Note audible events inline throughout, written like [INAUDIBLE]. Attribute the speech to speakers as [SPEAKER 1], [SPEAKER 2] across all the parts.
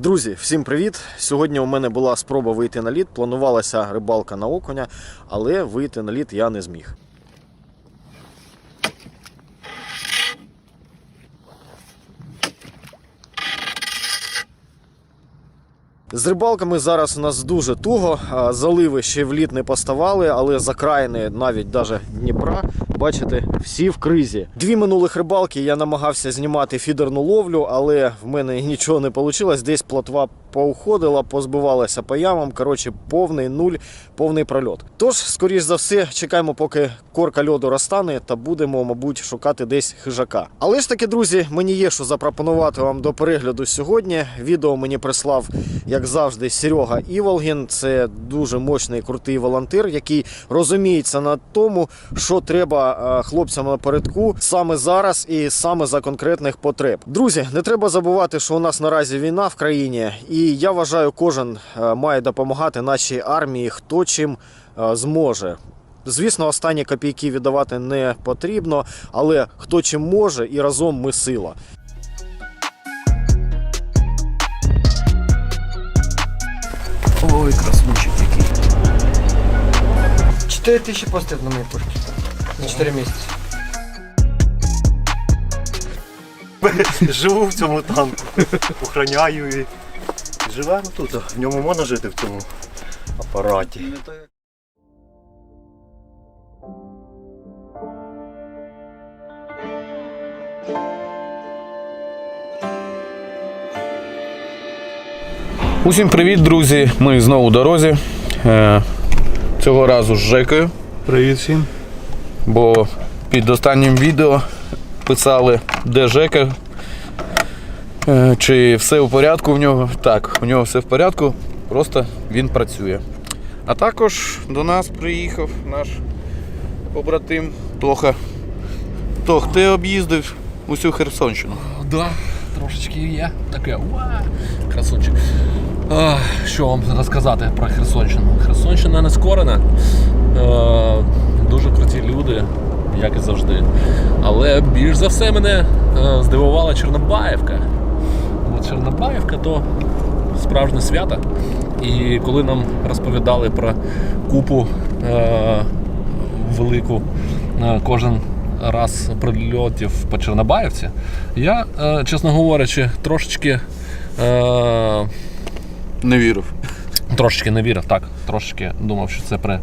[SPEAKER 1] Друзі, всім привіт! Сьогодні у мене була спроба вийти на лід. Планувалася рибалка на окуня, але вийти на лід я не зміг. З рибалками зараз у нас дуже туго. Заливи ще в лід не поставали, але закраїни навіть даже Дніпра, бачите, всі в кризі. Дві минулих рибалки я намагався знімати фідерну ловлю, але в мене нічого не вийшло. Десь плотва поуходила, позбивалася по ямам. Коротше, повний нуль, повний прольот. Тож, скоріш за все, чекаємо, поки корка льоду розтане, та будемо, мабуть, шукати десь хижака. Але ж таки, друзі, мені є що запропонувати вам до перегляду сьогодні. Відео мені прислав, як завжди, Серега Іволгін. Це дуже мощний крутий волонтер, який розуміється на тому, що треба е, хлопцям напередку саме зараз і саме за конкретних потреб. Друзі, не треба забувати, що у нас наразі війна в країні, і я вважаю, кожен е, має допомагати нашій армії, хто чим е, зможе. Звісно, останні копійки віддавати не потрібно, але хто чим може, і разом ми сила.
[SPEAKER 2] Ой, красунчик який.
[SPEAKER 3] 4 тысячи постов на моей пушке. За 4 месяца.
[SPEAKER 4] Живу в цьому танку, охороняю і живемо тут. В ньому можна жити в цьому апараті.
[SPEAKER 2] Усім привіт, друзі! Ми знову у дорозі. Е, Цього разу з Жекою,
[SPEAKER 4] Привіт всім.
[SPEAKER 2] бо під останнім відео писали, де Жека, чи все в порядку в нього. Так, у нього все в порядку, просто він працює. А також до нас приїхав наш побратим Тоха. Тох, ти об'їздив усю Херсонщину.
[SPEAKER 5] Да, трошечки є. Таке уа, красунчик. А, що вам розказати про Херсонщину? Херсонщина не скорена. Е, дуже круті люди, як і завжди. Але більш за все мене е, здивувала Чорнобаївка. Чорнобаївка то справжнє свято. І коли нам розповідали про купу е, велику е, кожен раз прильотів по Чорнобаївці, я, е, чесно говорячи, трошечки. Е,
[SPEAKER 2] Не вірив.
[SPEAKER 5] Трошечки не вірив, так. Трошечки думав, що це при.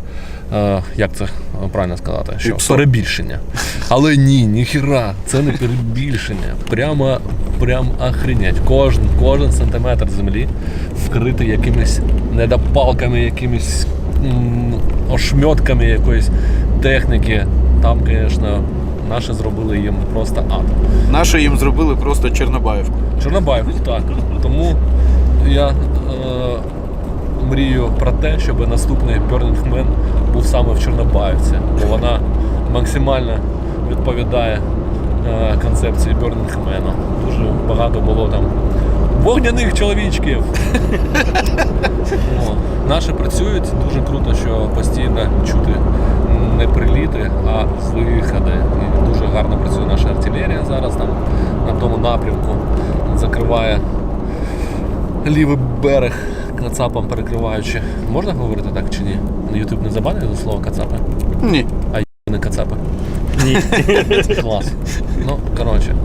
[SPEAKER 5] Е, як це правильно сказати? Що перебільшення. Але ні, ніхіра, це не перебільшення. Прямо прям охренеть. Кожен, кожен сантиметр землі вкритий якимись недопалками, якимись м, ошмьотками якоїсь техніки. Там, звісно, наші зробили їм просто ад.
[SPEAKER 2] Наші їм зробили просто Чорнобаївку.
[SPEAKER 5] Чорнобаїв, так. Тому я е, мрію про те, щоб наступний Burning Man був саме в Чорнобаївці, бо вона максимально відповідає концепції Burning Man. Дуже багато було там вогняних чоловічків. Наші працюють дуже круто, що постійно чути не приліти, а виходи. І дуже гарно працює наша артилерія зараз там на тому напрямку. Закриває лівий берег кацапам перекриваючи. Можна говорити так чи ні? На YouTube не забанить за слово кацапи?
[SPEAKER 2] Ні.
[SPEAKER 5] А не кацапи? Ні. Клас. Ну, коротше.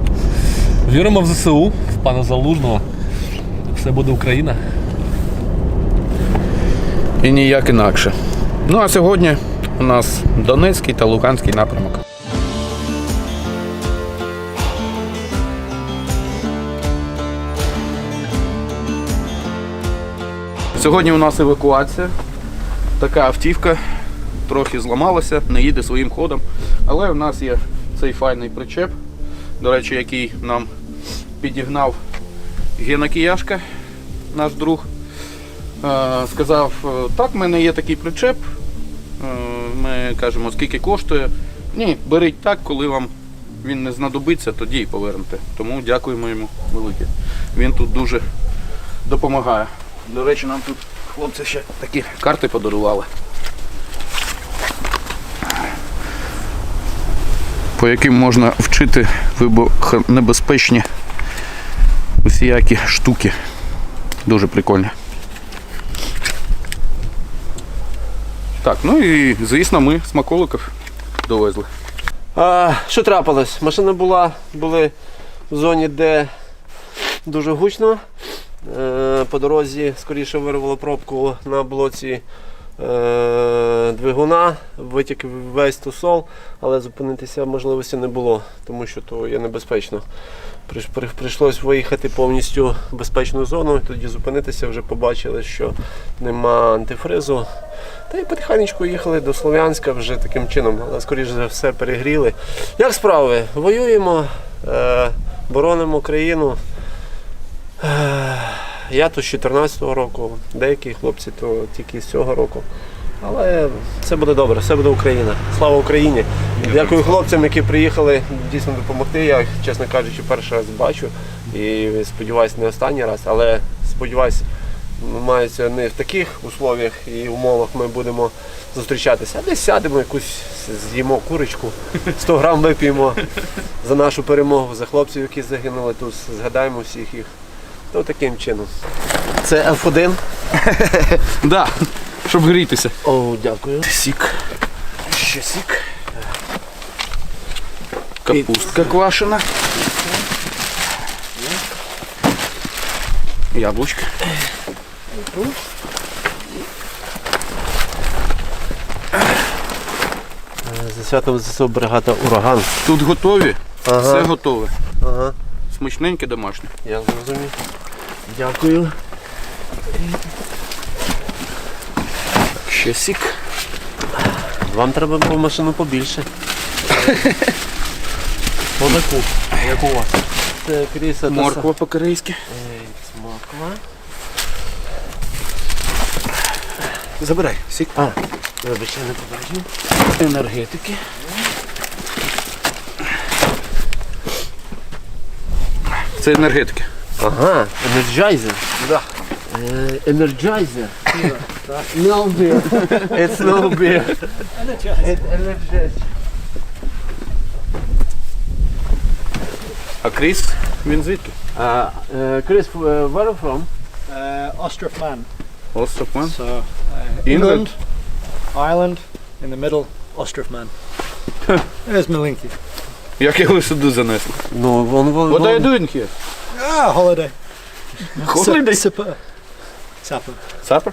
[SPEAKER 5] Віримо в ЗСУ, в пана Залужного. Все буде Україна.
[SPEAKER 2] І ніяк інакше. Ну а сьогодні у нас Донецький та Луганський напрямок. Сьогодні у нас евакуація. Така автівка трохи зламалася, не їде своїм ходом. Але у нас є цей файний причеп, до речі, який нам підігнав Гена Кияшка, наш друг. Е, сказав, е, так, в мене є такий причеп. Е, Ми кажемо, скільки коштує. Ні, беріть так, коли вам він не знадобиться, тоді і повернете. Тому дякуємо йому велике. Він тут дуже допомагає. До речі, нам тут хлопці ще такі карти подарували. По яким можна вчити вибухонебезпечні усіякі штуки. Дуже прикольні. Так, ну і звісно, ми смаколиків довезли.
[SPEAKER 3] А, що трапилось? Машина була, були в зоні, де дуже гучно. Е, по дорозі скоріше вирвало пробку на блоці двигуна, витік весь тусол, але зупинитися можливості не було, тому що то є небезпечно. Прийшлось виїхати повністю в безпечну зону, тоді зупинитися, вже побачили, що нема антифризу. Та й потихеньку їхали до Слов'янська вже таким чином, але скоріше за все перегріли. Як справи? Воюємо, е, боронимо країну. Я то з 14-го року, деякі хлопці то тільки з цього року. Але все буде добре, все буде Україна. Слава Україні! Дякую хлопцям, які приїхали дійсно допомогти. Я, чесно кажучи, перший раз бачу і сподіваюся, не останній раз, але сподіваюся, мається не в таких условіях і умовах ми будемо зустрічатися, а десь сядемо якусь з'їмо курочку, 100 грам вип'ємо за нашу перемогу, за хлопців, які загинули тут, згадаємо всіх їх. То таким чином. Це F1. [LAUGHS]
[SPEAKER 2] Да, щоб грітися.
[SPEAKER 3] О, дякую.
[SPEAKER 2] Сік. Ще сік. Капустка квашена. Яблучко.
[SPEAKER 3] За святом ЗСУ бригада ураган.
[SPEAKER 2] Тут готові.
[SPEAKER 3] Ага.
[SPEAKER 2] Все готове.
[SPEAKER 3] Ага,
[SPEAKER 2] Смачненьке домашнє.
[SPEAKER 3] я зрозумів. Дякую.
[SPEAKER 2] Ще сік.
[SPEAKER 3] Вам треба було машину побільше. [LAUGHS] Отаку. Як у вас? Це кріса
[SPEAKER 2] Морква по-корейськи.
[SPEAKER 3] Морква.
[SPEAKER 2] Забирай сік.
[SPEAKER 3] А, вибач, я не побачив.
[SPEAKER 2] Енергетики. Це енергетики.
[SPEAKER 3] Ага, Energizer.
[SPEAKER 2] Да.
[SPEAKER 3] Е, Energizer. No beer. It's no beer. It's Energizer.
[SPEAKER 2] А Кріс, він звідки?
[SPEAKER 3] Uh, uh, Chris, uh, where are you from?
[SPEAKER 6] Uh, Ostrov
[SPEAKER 2] Остров Ман.
[SPEAKER 6] So, uh,
[SPEAKER 2] England.
[SPEAKER 6] England, Ireland, in the middle, Ostrov There's Malinki.
[SPEAKER 2] Як його сюди занесли?
[SPEAKER 3] Ну, вон, вон,
[SPEAKER 2] What are you
[SPEAKER 3] вон.
[SPEAKER 2] doing here?
[SPEAKER 6] Ah, holiday.
[SPEAKER 2] Holiday?
[SPEAKER 6] Supper. Supper.
[SPEAKER 2] Сапер?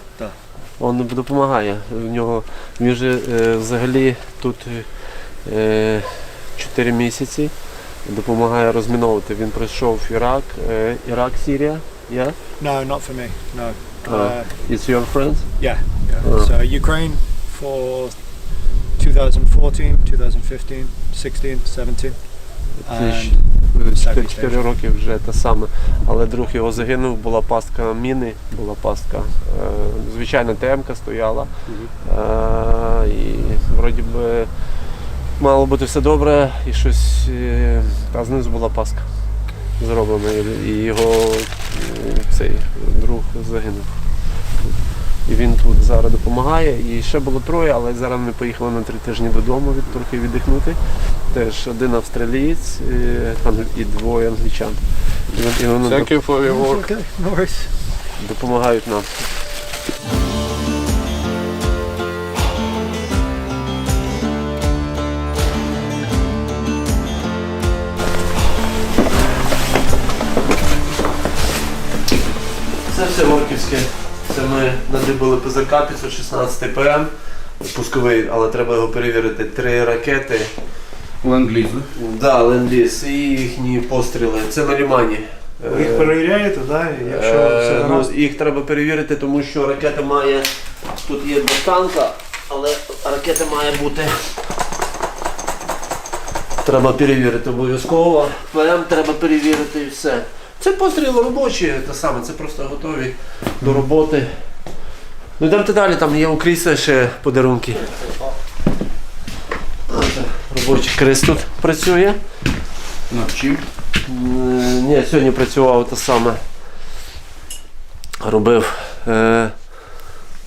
[SPEAKER 3] Он допомагає. В нього він же е, взагалі тут 4 місяці допомагає розміновувати. Він пройшов Ірак, е, Ірак, Сірія. Yeah?
[SPEAKER 6] No, not for me. No.
[SPEAKER 3] Oh.
[SPEAKER 6] Uh,
[SPEAKER 3] It's your friends?
[SPEAKER 6] yeah. yeah.
[SPEAKER 3] Oh.
[SPEAKER 6] So Ukraine for 2014, 2015, 16, 17.
[SPEAKER 3] Це ж
[SPEAKER 6] And
[SPEAKER 3] 4 роки вже те саме. Але друг його загинув, була пастка міни, була пастка. Е, звичайна ТМ-ка стояла. Е, і вроді би мало бути все добре, і щось. е, А знизу була пастка зроблена. І- його е, цей друг загинув. І він тут зараз допомагає. І ще було троє, але зараз ми поїхали на три тижні додому від трохи віддихнути. Теж один австралієць е, і двоє англічан. І вони-
[SPEAKER 2] Thank you for your work.
[SPEAKER 3] допомагають нам. Це все Орківське. Це ми надибали ПЗК 516 ПМ. Пусковий, але треба його перевірити. Три ракети.
[SPEAKER 2] Ленд-ліз,
[SPEAKER 3] Да, ленд-ліз і їхні постріли. Це на лімані. Е,
[SPEAKER 4] Їх перевіряєте, да? якщо
[SPEAKER 3] Е,
[SPEAKER 4] все
[SPEAKER 3] ну, їх треба перевірити, тому що ракета має. Тут є достанка, але ракета має бути. Треба перевірити обов'язково. ПМ треба перевірити і все. Це постріли робочі, те саме, це просто готові до роботи. Ну йдемте далі, там є у Кріса ще подарунки. Робочий Крис тут працює.
[SPEAKER 2] Над чим?
[SPEAKER 3] Ні, сьогодні працював те саме. Робив е,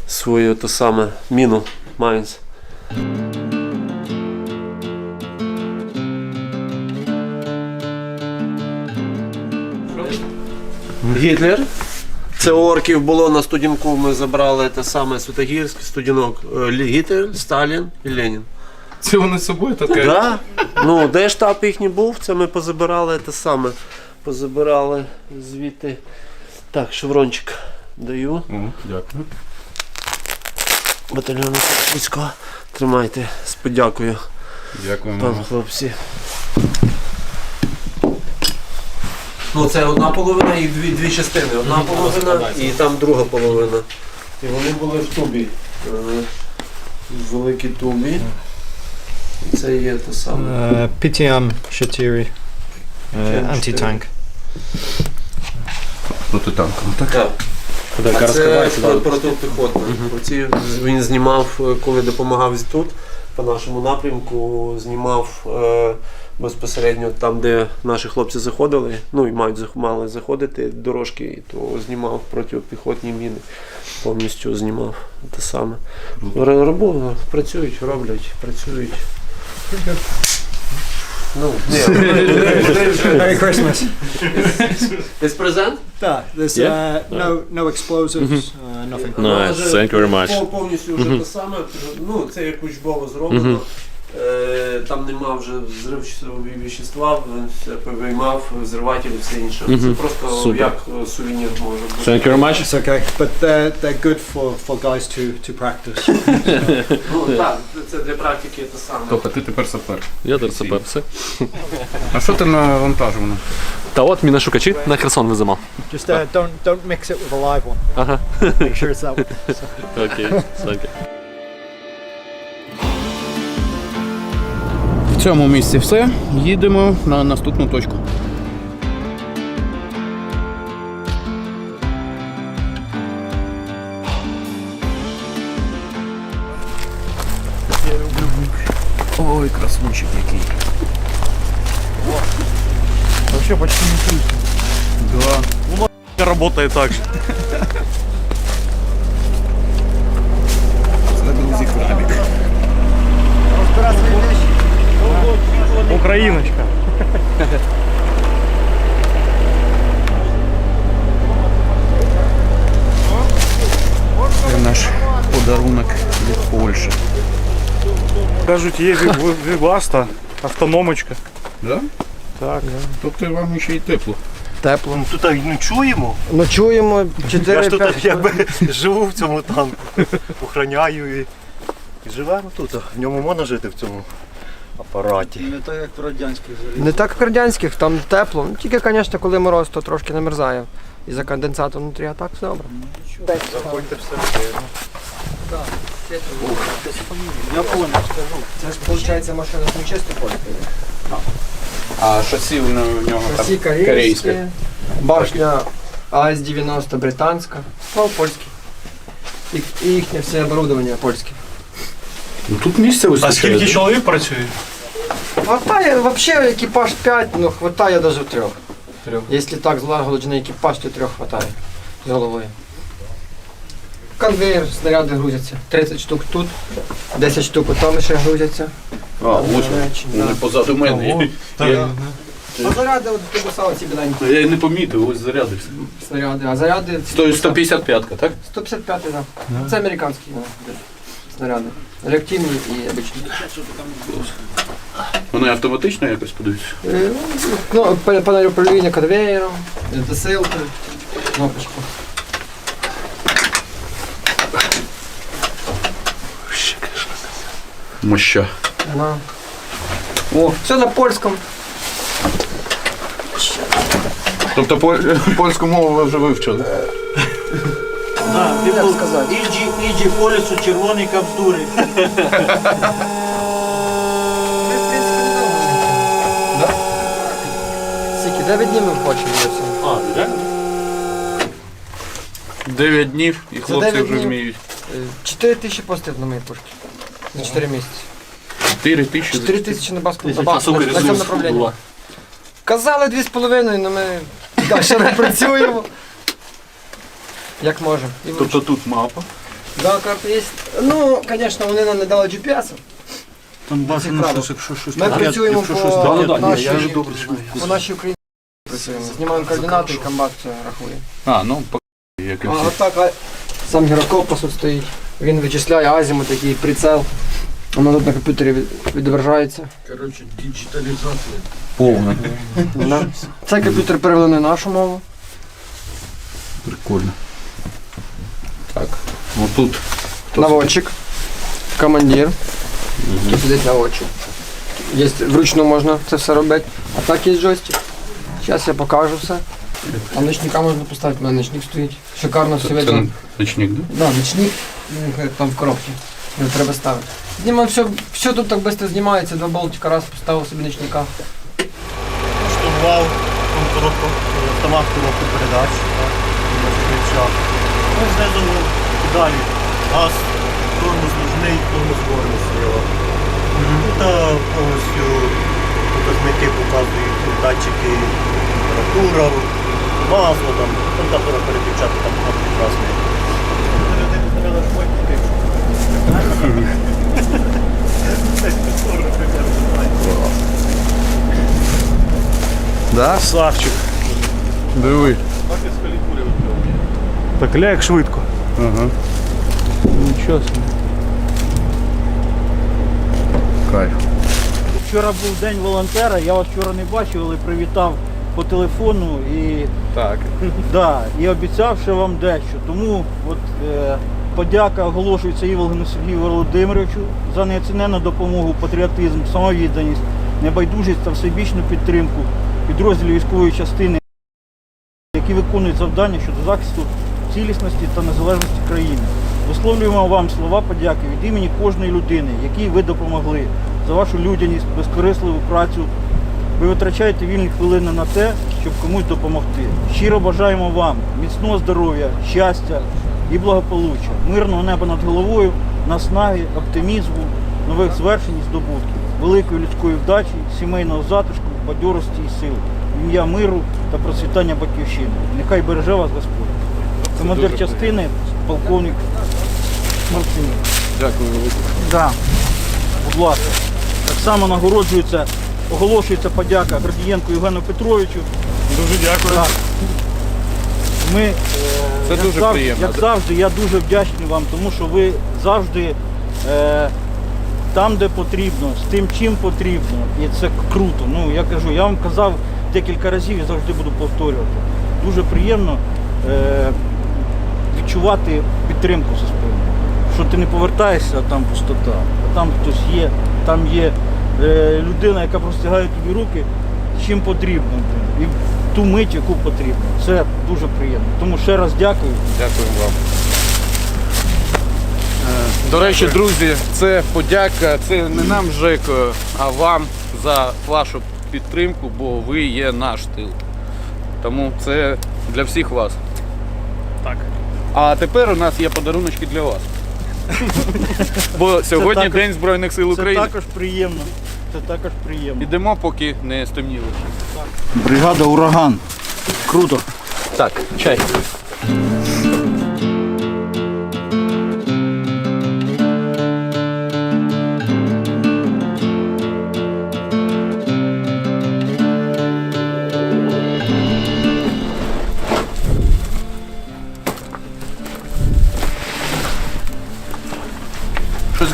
[SPEAKER 3] свою те саме міну Майнц. Гітлер. Це орків було на студінку. Ми забрали те саме Святогірськ, студінок е, Гітлер, Сталін і Ленін.
[SPEAKER 2] Це вони з собою таке?
[SPEAKER 3] Да? Ну, де штаб їхній був, це ми позабирали те саме. Позабирали звідти. Так, шеврончик даю.
[SPEAKER 2] Дякую.
[SPEAKER 3] Батальйону війська. Тримайте з подякою
[SPEAKER 2] Дякуємо.
[SPEAKER 3] вам, хлопці. Ну, це одна половина і дві, дві частини. Одна половина і там друга половина. І вони були в тубі. Е, В великій тубі. Це є те саме.
[SPEAKER 6] Uh, PTM Shatiri uh,
[SPEAKER 3] PTM
[SPEAKER 6] anti-tank.
[SPEAKER 2] Протитанково, так?
[SPEAKER 3] Так. А це про- протипіхотна. Оці він знімав, е, коли допомагав тут, по нашому напрямку, знімав е, безпосередньо там, де наші хлопці заходили, ну і мають мали заходити дорожки, то знімав протипіхотні міни. Повністю знімав те саме. Р- Роботу працюють, роблять, працюють. Ну, ні, [LAUGHS]
[SPEAKER 6] Merry Christmas.
[SPEAKER 3] Десь презент?
[SPEAKER 6] There's uh, no no explosives, uh, nothing.
[SPEAKER 3] Nice, thank you very much. Повністю вже те саме. Ну, це як учбово зроблено. Е, Там нема вже взривчатого вещества, він все повиймав, взриватель і все інше. Це просто як е, сувенір може бути.
[SPEAKER 7] Thank you very much.
[SPEAKER 6] It's okay, but they're they're good for, for guys to to practice.
[SPEAKER 3] Ну так, це для практики те саме.
[SPEAKER 2] Тобто ти тепер сапер.
[SPEAKER 7] Я ДРСП, все.
[SPEAKER 2] А що ти навантажувано?
[SPEAKER 7] Та от міношукачі на Херсон веземо.
[SPEAKER 6] Just uh, don't don't mix it with a live one.
[SPEAKER 7] Ага.
[SPEAKER 6] Make sure it's that [LAUGHS] one.
[SPEAKER 7] Окей, окей.
[SPEAKER 2] В цьому місці все. Їдемо на наступну точку. Ой, красунчик який.
[SPEAKER 6] Вообще почти не слышно.
[SPEAKER 2] Да.
[SPEAKER 8] Работает так же.
[SPEAKER 2] Загрузи крабик.
[SPEAKER 6] Україночка.
[SPEAKER 2] Це наш подарунок від Польщі.
[SPEAKER 9] Кажуть, є ві- вібаста, автономочка.
[SPEAKER 2] Да?
[SPEAKER 9] Так.
[SPEAKER 2] Тобто вам ще й тепло.
[SPEAKER 10] Тепло.
[SPEAKER 8] Ну тут ну, чуємо.
[SPEAKER 10] Ночуємо
[SPEAKER 8] Я ж тут
[SPEAKER 10] 4-5.
[SPEAKER 8] якби живу в цьому танку. Охороняю і, і живемо тут. В ньому можна жити в цьому апараті.
[SPEAKER 10] Не так як в радянських, там тепло. Ну, Тільки, звісно, коли мороз, то трошки намерзає. І за конденсатом внутрі, а так все добре.
[SPEAKER 8] Заходьте всередину.
[SPEAKER 10] Я понял, скажу. Це ж виходить машина з нечисто польської.
[SPEAKER 2] А шасі у нього нього там корейське.
[SPEAKER 10] башня АС-90 британська, ствол польський. І, і їхнє все оборудовання польське.
[SPEAKER 2] Ну тут місце
[SPEAKER 9] А
[SPEAKER 2] вистачає.
[SPEAKER 9] скільки чоловік працює?
[SPEAKER 10] Хватає, взагалі екіпаж 5, ну хватає навіть трьох. Трьох. Якщо так злагоджений екіпаж, то трьох хватає з головою. Конвейер, снаряди грузяться. 30 штук тут, 10 штук там ще грузяться.
[SPEAKER 2] А, ось вони позаду мене. Я,
[SPEAKER 10] А заряди от типу ці біленькі
[SPEAKER 2] я й не помітив, ось зарядився.
[SPEAKER 10] снаряди. А заряди
[SPEAKER 2] Сто- 155-ка, так?
[SPEAKER 10] 155, так. Да. Це американські да, снаряди. Реактивні і обичні.
[SPEAKER 2] Вони автоматично якось подаються.
[SPEAKER 10] Е, Ну, пе- панель управління конвейером, досилки, кнопочку.
[SPEAKER 2] Моща.
[SPEAKER 10] Да. О, все на польському.
[SPEAKER 2] Тобто поль- польську мову ви вже вивчили.
[SPEAKER 10] Сказати?
[SPEAKER 11] Іджі, іджі по лісу, червоний капздури.
[SPEAKER 10] Ми, в принципі, недовго. Да? Скільки? 9 днів ми хочемо все.
[SPEAKER 11] А, так?
[SPEAKER 2] 9 днів і хлопці
[SPEAKER 10] дев'ять
[SPEAKER 2] вже
[SPEAKER 10] днів.
[SPEAKER 2] вміють.
[SPEAKER 10] 4 тисячі постів на моїй пушці. За 4 місяці.
[SPEAKER 2] 4 тисячі.
[SPEAKER 10] 4 тисячі на баску. На,
[SPEAKER 11] Тисяча
[SPEAKER 10] бас, на, на цьому направленні. Казали 2,5, але ми далі не працюємо. [LAUGHS] Як можемо. І
[SPEAKER 2] Тобто тут мапа.
[SPEAKER 10] Да, карта є. Ну, звісно, вони нам не дали GPS.
[SPEAKER 11] Там бажано,
[SPEAKER 10] Цікаво.
[SPEAKER 11] що якщо щось
[SPEAKER 10] Ми працюємо по
[SPEAKER 11] щось знаю.
[SPEAKER 10] По нашій Україні працюємо. Знімаємо координати і комбат це рахує.
[SPEAKER 2] А, ну по- як і
[SPEAKER 10] А
[SPEAKER 2] всі.
[SPEAKER 10] так, а сам гірокопас тут стоїть. Він вичисляє азімут, такий прицел. Воно тут на комп'ютері від- відображається.
[SPEAKER 11] Коротше, діджиталізація.
[SPEAKER 2] Повна. [LAUGHS]
[SPEAKER 10] Да. Цей комп'ютер перевели на нашу мову.
[SPEAKER 2] Прикольно. Так. Отут.
[SPEAKER 10] Наводчик. Командир. Тут сидить наводчик. Є, вручну можна це все робити. А так є джойстик. Зараз я покажу все. А ночника можна поставити, у мене ночник стоїть. Шикарно все
[SPEAKER 2] Це
[SPEAKER 10] видно.
[SPEAKER 2] ночник, да?
[SPEAKER 10] Да, ночник ну, там в коробці. Його треба ставити. Знімав все, все тут так швидко знімається, два болтика раз поставив собі ночника.
[SPEAKER 4] Штурвал, коробку, автомат коробку передач. так. Ну, знизу далі. Газ, тормоз нужний, тормоз горний сліва. Тут а, повністю показники показують датчики, температура, масло, там, температура переключати, там красні.
[SPEAKER 2] Да?
[SPEAKER 9] Славчик.
[SPEAKER 2] Диви.
[SPEAKER 9] Так ля як швидко.
[SPEAKER 2] Ага.
[SPEAKER 9] Нічого собі.
[SPEAKER 2] Кайф.
[SPEAKER 11] Вчора був день волонтера, я вас вчора не бачив, але привітав по телефону і,
[SPEAKER 2] Так.
[SPEAKER 11] да, і обіцяв ще вам дещо. Тому от, е, подяка оголошується Іволгину Сергію Володимировичу за неоціненну допомогу, патріотизм, самовідданість, небайдужість та всебічну підтримку підрозділів військової частини, які виконують завдання щодо захисту цілісності та незалежності країни. Висловлюємо вам слова подяки від імені кожної людини, якій ви допомогли за вашу людяність, безкорисливу працю. Ви витрачаєте вільні хвилини на те, щоб комусь допомогти. Щиро бажаємо вам міцного здоров'я, щастя і благополуччя, мирного неба над головою, наснаги, оптимізму, нових звершень і здобутків, великої людської вдачі, сімейного затишку, бадьорості і сил, ім'я миру та процвітання батьківщини. Нехай береже вас Господь. Командир частини, полковник Марцинів.
[SPEAKER 2] Дякую велике.
[SPEAKER 11] Да. Будь ласка. Так само нагороджується, оголошується подяка Гордієнку Євгену Петровичу.
[SPEAKER 9] Дуже дякую.
[SPEAKER 11] Так. Ми, е,
[SPEAKER 2] Це
[SPEAKER 11] як
[SPEAKER 2] дуже
[SPEAKER 11] завжди,
[SPEAKER 2] приємно.
[SPEAKER 11] Як завжди, я дуже вдячний вам, тому що ви завжди е, там, де потрібно, з тим, чим потрібно. І це круто. Ну, я кажу, я вам казав декілька разів і завжди буду повторювати. Дуже приємно е, відчувати підтримку спиною. Що ти не повертаєшся, а там пустота. А там хтось є, там є е, людина, яка простягає тобі руки, чим потрібно. І в ту мить, яку потрібно. Це дуже приємно. Тому ще раз дякую.
[SPEAKER 2] Дякую вам. Е, До речі, друзі, це подяка, це не нам Жеко, а вам за вашу підтримку, бо ви є наш тил. Тому це для всіх вас.
[SPEAKER 9] Так.
[SPEAKER 2] А тепер у нас є подаруночки для вас. Бо сьогодні
[SPEAKER 11] також-
[SPEAKER 2] День Збройних сил
[SPEAKER 11] Це
[SPEAKER 2] України.
[SPEAKER 11] також приємно. Це також приємно.
[SPEAKER 2] Ідемо, поки не стемніло.
[SPEAKER 11] Бригада Ураган. Круто.
[SPEAKER 2] Так, чай.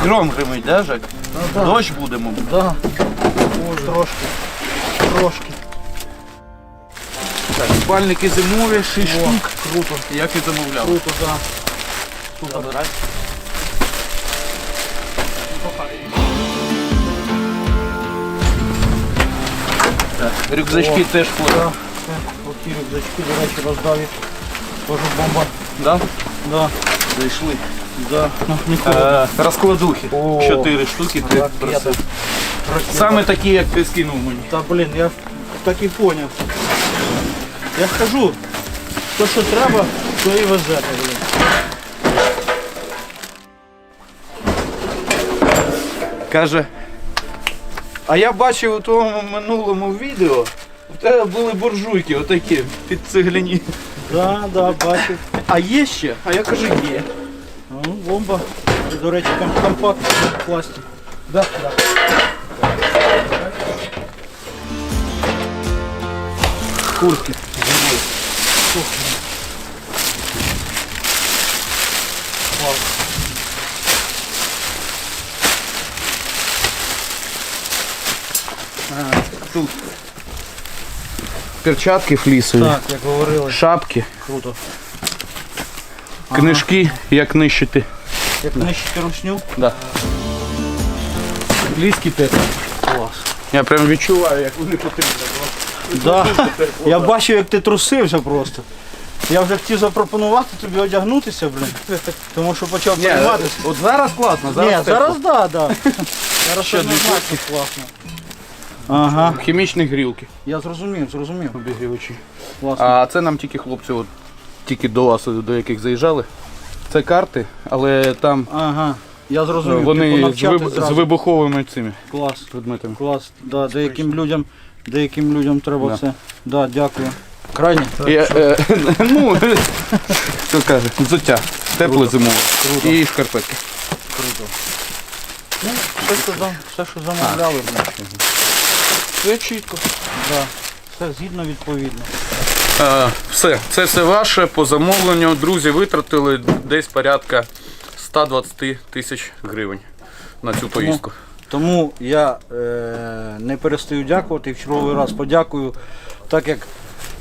[SPEAKER 2] Гром гримить, да, Жек? Дощ будемо.
[SPEAKER 11] Да. Трошки. Трошки.
[SPEAKER 2] Так, спальники зимові, 6 штук.
[SPEAKER 11] Круто.
[SPEAKER 2] Як і замовляв.
[SPEAKER 11] Круто, да.
[SPEAKER 2] Забирай. Так, рюкзачки теж.
[SPEAKER 11] Да. Оті рюкзачки, до речі, роздав їх. Тоже бомба.
[SPEAKER 2] Да?
[SPEAKER 11] Да.
[SPEAKER 2] Зайшли.
[SPEAKER 11] Да. Ну.
[SPEAKER 2] Е, розкладухи. Чотири штуки ти.
[SPEAKER 11] Ракета.
[SPEAKER 2] Саме такі, як ти скинув мені.
[SPEAKER 11] Та блін, я так і поняв. Я ж кажу, то що треба, то і везе. Блін.
[SPEAKER 2] Каже. А я бачив у твоєму минулому відео, у тебе були буржуйки, отакі, під цегляні.
[SPEAKER 11] Да, да, бачив.
[SPEAKER 2] А є ще? А я кажу, є.
[SPEAKER 11] Ну, бомба. До речі, ком- компакт пластик. Да, да. Куртки.
[SPEAKER 2] Тут перчатки флісові,
[SPEAKER 11] Так, як говорили,
[SPEAKER 2] шапки,
[SPEAKER 11] круто.
[SPEAKER 2] Книжки, як нищити.
[SPEAKER 11] Як нищити русню,
[SPEAKER 2] Да. Англійський
[SPEAKER 11] клас.
[SPEAKER 2] Я прям відчуваю, як вони потрібні.
[SPEAKER 11] Да. Я бачив, як ти трусився просто. Я вже хотів запропонувати тобі одягнутися, блин. Тому що почав
[SPEAKER 2] Ні,
[SPEAKER 11] прийматися.
[SPEAKER 2] от зараз класно, зараз
[SPEAKER 11] Ні, зараз да, да. Зараз
[SPEAKER 2] Ще
[SPEAKER 11] однозначно класно. Ага,
[SPEAKER 2] Хімічні грілки,
[SPEAKER 11] я зрозумів, зрозумів.
[SPEAKER 2] обігрівачі.
[SPEAKER 11] Класно.
[SPEAKER 2] А це нам тільки хлопці, от, тільки до вас, до яких заїжджали. Це карти, але там
[SPEAKER 11] Ага, я зрозумів.
[SPEAKER 2] вони
[SPEAKER 11] Типу,
[SPEAKER 2] з, виб- з вибуховими цими
[SPEAKER 11] Клас,
[SPEAKER 2] предметами.
[SPEAKER 11] клас. Да, деяким людям, деяким людям треба
[SPEAKER 2] Да.
[SPEAKER 11] це. Да, дякую. Крайні.
[SPEAKER 2] І, е, [LAUGHS] ну, [LAUGHS] хто каже, взуття. Тепле зимове. І шкарпетки.
[SPEAKER 11] Круто. Ну, все, що, зам, все, що замовляли, блин.
[SPEAKER 2] Все чітко.
[SPEAKER 11] Да. Все згідно відповідно.
[SPEAKER 2] Е, все, це все ваше по замовленню. Друзі витратили десь порядка 120 тисяч гривень на цю поїздку.
[SPEAKER 11] Тому я е, не перестаю дякувати і в черговий раз подякую, так як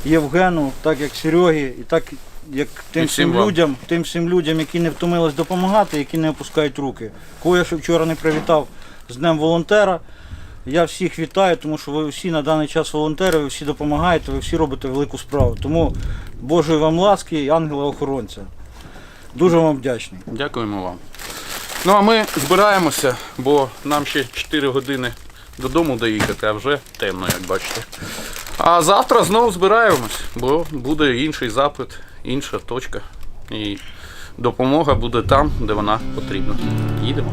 [SPEAKER 11] Євгену, так як Серегі, і так як тим
[SPEAKER 2] всім
[SPEAKER 11] всім
[SPEAKER 2] вам.
[SPEAKER 11] людям, тим всім людям, які не втомились допомагати, які не опускають руки. Кого я ще вчора не привітав з Днем волонтера. Я всіх вітаю, тому що ви всі на даний час волонтери, ви всі допомагаєте, ви всі робите велику справу. Тому Божої вам ласки і ангела-охоронця. Дуже вам вдячний.
[SPEAKER 2] Дякуємо вам. Ну а ми збираємося, бо нам ще 4 години додому доїхати, а вже темно, як бачите. А завтра знову збираємось, бо буде інший запит, інша точка. І допомога буде там, де вона потрібна. Їдемо.